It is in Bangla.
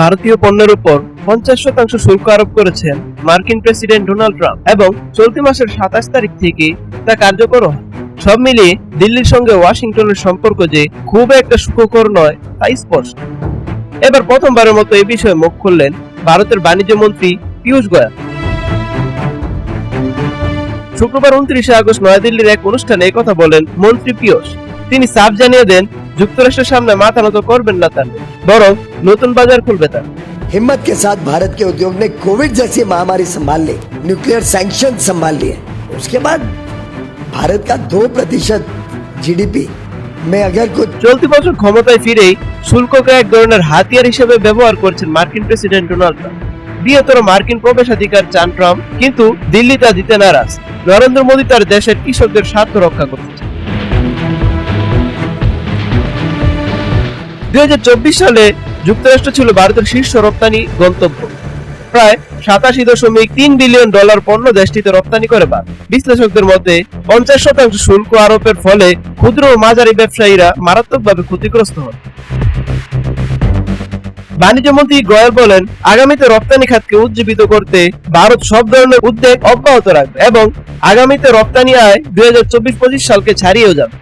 ভারতীয় পণ্যের উপর পঞ্চাশ শতাংশ শুল্ক আরোপ করেছেন মার্কিন প্রেসিডেন্ট ডোনাল্ড ট্রাম্প এবং চলতি মাসের সাতাশ তারিখ থেকে তা কার্যকর হয়। সব মিলিয়ে দিল্লির সঙ্গে ওয়াশিংটনের সম্পর্ক যে খুব একটা সুখকর নয়, তা স্পষ্ট। এবার প্রথমবারের মতো এই বিষয়ে মুখ খুললেন ভারতের বাণিজ্য মন্ত্রী পীয়ূষ গোয়াল। শুক্রবার উনত্রিশে আগস্ট নয়াদিল্লির এক অনুষ্ঠানে কথা বলেন মন্ত্রী পীয়ূষ। তিনি সাফ জানিয়ে দেন যুক্তরাষ্ট্রের সামনে মাথা নত করবেন না তার বরং নতুন বাজার খুলবে তার हिम्मत के साथ भारत के उद्योग ने कोविड जैसी महामारी संभाल ली न्यूक्लियर सैंक्शन संभाल लिए उसके बाद भारत का दो प्रतिशत जीडीपी में अगर कुछ চলতি বছর ক্ষমতায় ফিরেই শুল্ককে এক ধরনের হাতিয়ার হিসেবে ব্যবহার করছেন মার্কিন প্রেসিডেন্ট ডোনাল্ড ট্রাম্প বৃহত্তর মার্কিন প্রবেশাধিকার চান ট্রাম্প কিন্তু দিল্লি তা দিতে নারাজ নরেন্দ্র মোদী তার দেশের কৃষকদের স্বার্থ রক্ষা করতে দুই সালে যুক্তরাষ্ট্র ছিল ভারতের শীর্ষ রপ্তানি গন্তব্য। প্রায় সাতাশি দশমিক তিন বিলিয়ন ডলার পণ্য দেশটিতে রপ্তানি করে ভারত। বিশ্লেষকদের মতে, পঞ্চাশ শতাংশ শুল্ক আরোপের ফলে ক্ষুদ্র ও মাঝারি ব্যবসায়ীরা মারাত্মকভাবে ক্ষতিগ্রস্ত হন বাণিজ্য মন্ত্রী গোয়েল বলেন, আগামীতে রপ্তানি খাতকে উজ্জীবিত করতে ভারত সব ধরনের উদ্যোগ অব্যাহত রাখবে এবং আগামীতে রপ্তানি আয় দুই হাজার চব্বিশ পঁচিশ সালকে ছাড়িয়েও যাবে।